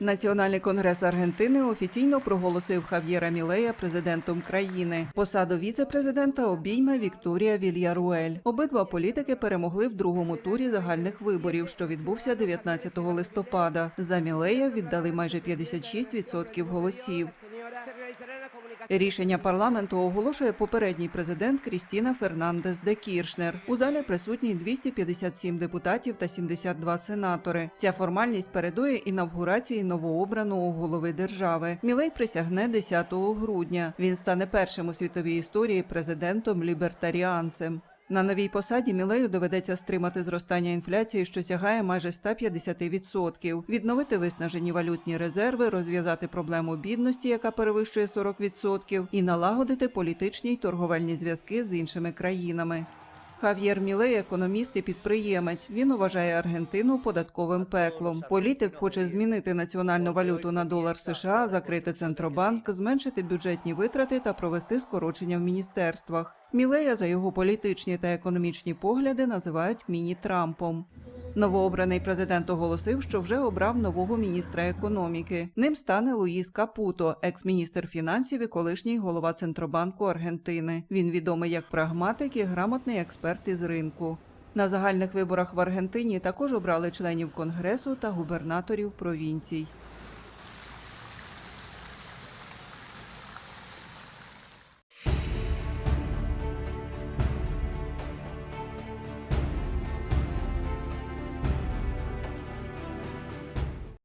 Національний конгрес Аргентини офіційно проголосив Хав'єра Мілея президентом країни. Посаду віце-президента обійме Вікторія Вільяруель. Обидва політики перемогли в другому турі загальних виборів, що відбувся 19 листопада. За Мілея віддали майже 56% голосів. Рішення парламенту оголошує попередній президент Крістіна Фернандес де Кіршнер. У залі присутні 257 депутатів та 72 сенатори. Ця формальність передує інавгурації новообраного голови держави. Мілей присягне 10 грудня. Він стане першим у світовій історії президентом лібертаріанцем. На новій посаді Мілею доведеться стримати зростання інфляції, що сягає майже 150%, відновити виснажені валютні резерви, розв'язати проблему бідності, яка перевищує 40%, і налагодити політичні й торговельні зв'язки з іншими країнами. Хав'єр Мілей – економіст і підприємець. Він вважає Аргентину податковим пеклом. Політик хоче змінити національну валюту на долар США, закрити центробанк, зменшити бюджетні витрати та провести скорочення в міністерствах. Мілея за його політичні та економічні погляди називають міні-Трампом. Новообраний президент оголосив, що вже обрав нового міністра економіки. Ним стане Луїс Капуто, екс-міністр фінансів і колишній голова Центробанку Аргентини. Він відомий як прагматик і грамотний експерт із ринку. На загальних виборах в Аргентині також обрали членів конгресу та губернаторів провінцій.